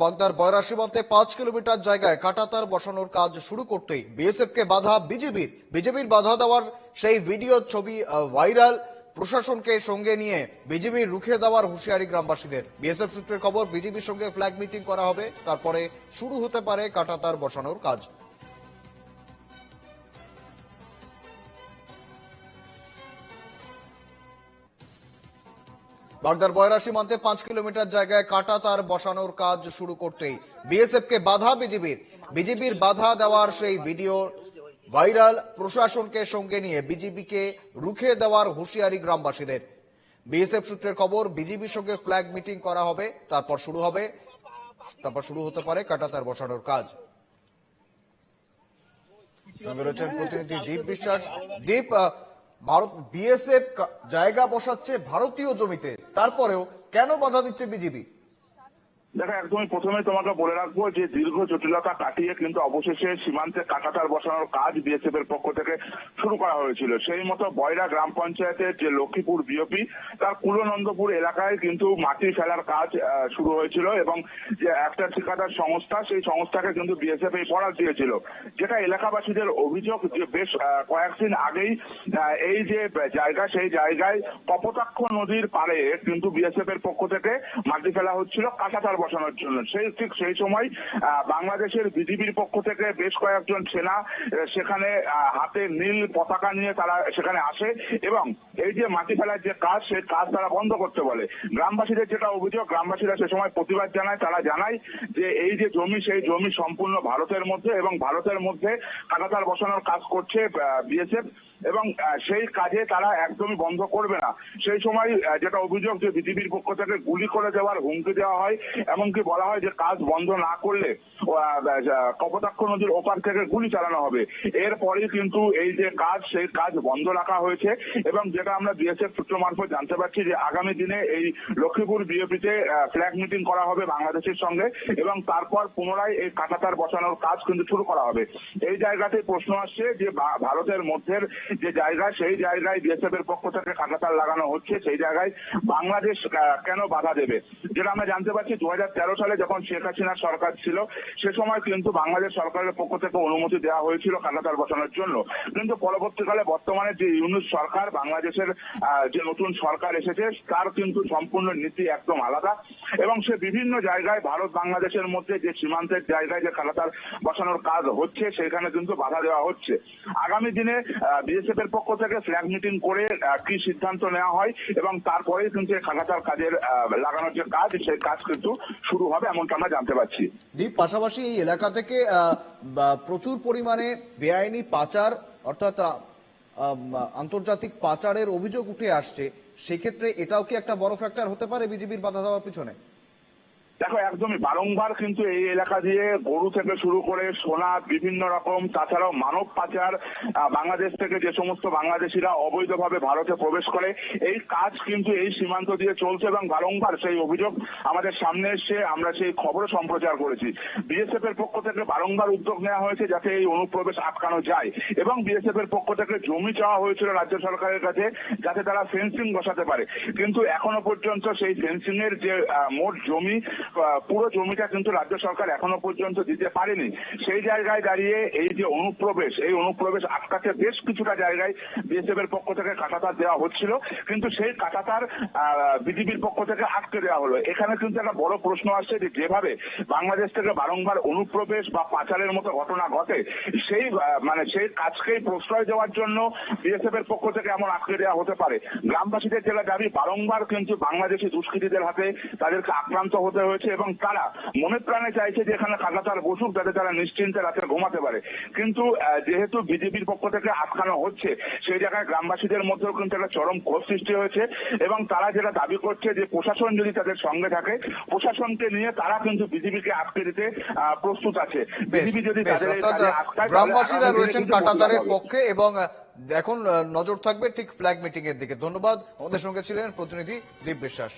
বাগদার বয়রা সীমান্তে পাঁচ কিলোমিটার জায়গায় কাটাতার বসানোর কাজ শুরু করতেই বিএসএফ কে বাধা বিজেপির বিজেপির বাধা দেওয়ার সেই ভিডিও ছবি ভাইরাল। প্রশাসনকে সঙ্গে নিয়ে বিজেপির রুখে দেওয়ার হুঁশিয়ারি গ্রামবাসীদের। বিএসএফ সূত্রের খবর বিজেপির সঙ্গে ফ্ল্যাগ মিটিং করা হবে। তারপরে শুরু হতে পারে কাটাতার বসানোর কাজ। বাগদার বয়রা সীমান্তে পাঁচ কিলোমিটার জায়গায় কাটা তার বসানোর কাজ শুরু করতেই বিএসএফ কে বাধা বিজেপির বিজেপির বাধা দেওয়ার সেই ভিডিও ভাইরাল প্রশাসনকে সঙ্গে নিয়ে বিজেপিকে রুখে দেওয়ার হুঁশিয়ারি গ্রামবাসীদের। বিএসএফ সূত্রের খবর বিজেপির সঙ্গে ফ্ল্যাগ মিটিং করা হবে, তারপর শুরু হবে, তারপর শুরু হতে পারে কাটাতার বসানোর কাজ। সঙ্গে রয়েছেন প্রতিনিধি দীপ বিশ্বাস। দীপ ভারত বিএসএফ জায়গা বসাচ্ছে ভারতীয় জমিতে। তারপরেও কেন বাধা দিচ্ছে বিজেপি? দেখো, একদমই প্রথমে তোমাকে বলে রাখব যে দীর্ঘ জটিলতা কাটিয়ে কিন্তু অবশেষে সীমান্তে কাঁটাতার বসানোর কাজ বিএসএফ এর পক্ষ থেকে শুরু করা হয়েছিল। সেই মতো বয়রা গ্রাম পঞ্চায়েতের যে লক্ষ্মীপুর বিওপি তার কুলনন্দপুর এলাকায় কিন্তু মাটি ফেলার কাজ শুরু হয়েছিল এবং যে একটা ঠিকাদার সংস্থা, সেই সংস্থাকে কিন্তু বিএসএফ এই বরাদ দিয়েছিল, যেটা এলাকাবাসীদের অভিযোগ যে বেশ কয়েকদিন আগেই এই যে জায়গা, সেই জায়গায় কপোতাক্ষ নদীর পাড়ে কিন্তু বিএসএফ এর পক্ষ থেকে মাটি ফেলা হচ্ছিল কাঁটাতার বসানোর জন্য। সেই ঠিক সেই সময় বাংলাদেশের বিজিবির পক্ষ থেকে বেশ কয়েকজন সেনা সেখানে হাতে নীল পতাকা নিয়ে তারা সেখানে আসে এবং এই যে মাটি ফেলার যে কাজ, সেই কাজ তারা বন্ধ করতে বলে। গ্রামবাসীদের যেটা অভিযোগ, গ্রামবাসীরা সে সময় প্রতিবাদ জানায়, তারা জানায় যে এই যে জমি, সেই জমি সম্পূর্ণ ভারতের মধ্যে এবং ভারতের মধ্যে কাঁটাতার বসানোর কাজ করছে বিএসএফ। এবং সেই কাজে তারা একদমই বন্ধ করবে না। সেই সময় যেটা অভিযোগ যে বিজেপির পক্ষ থেকে গুলি করে দেওয়ার হুমকি দেওয়া হয়, এমনকি বলা হয় যে কাজ বন্ধ না করলে কপোতাক্ষ নদীর ওপার থেকে গুলি চালানো হবে। এরপরেই কিন্তু এই যে কাজ, সেই কাজ বন্ধ রাখা হয়েছে এবং যেটা আমরা বিএসএফ সূত্র মারফত জানতে পারছি যে আগামী দিনে এই লক্ষ্মীপুর বিএপিতে ফ্ল্যাগ মিটিং করা হবে বাংলাদেশের সঙ্গে এবং তারপর পুনরায় এই কাঁটাতার বসানোর কাজ কিন্তু শুরু করা হবে। এই জায়গাতে প্রশ্ন আসছে যে ভারতের মধ্যে যে জায়গা সেই জায়গায় বিএসএফ এর পক্ষ থেকে কাঁটাতার লাগানো হচ্ছে, সেই জায়গায় বাংলাদেশ কেন বাধা দেবে? যেটা আমরা জানতে পারছি, দু হাজার তেরো সালে যখন শেখ হাসিনার সরকার ছিল, সে সময় কিন্তু বাংলাদেশ সরকারের পক্ষ থেকে অনুমতি দেওয়া হয়েছিল কাঁটাতার বসানোর জন্য। কিন্তু পরবর্তীকালে বর্তমানে যে ইউনুস সরকার, বাংলাদেশের যে নতুন সরকার এসেছে, তার কিন্তু সম্পূর্ণ নীতি একদম আলাদা। এবং সে বিভিন্ন জায়গায়, ভারত বাংলাদেশের মধ্যে যে সীমান্তের জায়গায় যে কাঁটাতার বসানোর কাজ হচ্ছে, সেখানে কিন্তু বাধা দেওয়া হচ্ছে। আগামী দিনে বিএসএফ এর পক্ষ থেকে ফ্ল্যাগ মিটিং করে কি সিদ্ধান্ত নেওয়া হয় এবং তারপরে কিন্তু কাঁটাতার কাজের লাগানোর যে কাজ, সেই কাজ কিন্তু শুরু হবে এমনটা আমরা জানতে পারছি। দ্বীপ পাশাপাশি এই এলাকা থেকে প্রচুর পরিমাণে বেআইনি পাচার, অর্থাৎ আন্তর্জাতিক পাচারের অভিযোগ উঠে আসছে। সেক্ষেত্রে এটাও কি একটা বড় ফ্যাক্টর হতে পারে বিজেপির বাধা দেওয়ার পিছনে? দেখো, একদমই বারংবার কিন্তু এই এলাকা দিয়ে গরু থেকে শুরু করে সোনা, বিভিন্ন রকম, তাছাড়াও মানব পাচার বাংলাদেশ থেকে যে সমস্ত বাংলাদেশিরা অবৈধভাবে ভারতে প্রবেশ করে, এই কাজ কিন্তু এই সীমান্ত দিয়ে চলছে এবং বারংবার সেই অভিযোগ আমাদের সামনে এসে আমরা সেই খবর সম্প্রচার করেছি। বিএসএফ এর পক্ষ থেকে বারংবার উদ্যোগ নেওয়া হয়েছে যাতে এই অনুপ্রবেশ আটকানো যায় এবং বিএসএফ এর পক্ষ থেকে জমি চাওয়া হয়েছিল রাজ্য সরকারের কাছে যাতে তারা ফেন্সিং বসাতে পারে। কিন্তু এখনও পর্যন্ত সেই ফেন্সিং এর যে মোট জমি পুরো জমিটা কিন্তু রাজ্য সরকার এখনও পর্যন্ত দিতে পারেনি। সেই জায়গায় দাঁড়িয়ে এই যে অনুপ্রবেশ, এই অনুপ্রবেশ আটকাতে বেশ কিছুটা জায়গায় বিএসএফ এর পক্ষ থেকে কাটাতার দেওয়া হচ্ছিল। কিন্তু সেই কাটাতার বিজেপির পক্ষ থেকে আটকে দেওয়া হলো। এখানে কিন্তু একটা বড় প্রশ্ন আসছে যে যেভাবে বাংলাদেশ থেকে বারংবার অনুপ্রবেশ বা পাচারের মতো ঘটনা ঘটে, সেই মানে সেই কাজকেই প্রশ্রয় দেওয়ার জন্য বিএসএফ এর পক্ষ থেকে এমন আটকে দেওয়া হতে পারে। গ্রামবাসীদের জেলা দাবি, বারংবার কিন্তু বাংলাদেশি দুষ্কৃতীদের হাতে তাদেরকে আক্রান্ত হতে হয়েছে এবং তারা মনে প্রাণে চাইছে যে এখানে কাকাতার বসুক যাতে তারা নিশ্চিন্তে রাতে ঘুমাতে পারে। কিন্তু যেহেতু বিজেপির পক্ষ থেকে আটকানো হচ্ছে সেই জায়গায় গ্রামবাসীদের মধ্যেও কিন্তু একটা চরম ক্ষোভ সৃষ্টি হয়েছে এবং তারা যেটা দাবি করছে যে প্রশাসন যদি তাদের সঙ্গে থাকে প্রশাসনকে নিয়ে তারা কিন্তু বিজেপিকে আটকে দিতে প্রস্তুত আছে। বিজেপি যদি তাদের গ্রামবাসীরা রয়েছেন কাটাতারের পক্ষে এবং এখন নজর থাকবে ঠিক ফ্ল্যাগ মিটিং এর দিকে। ধন্যবাদ। আমাদের সঙ্গে ছিলেন প্রতিনিধি দীপ বিশ্বাস।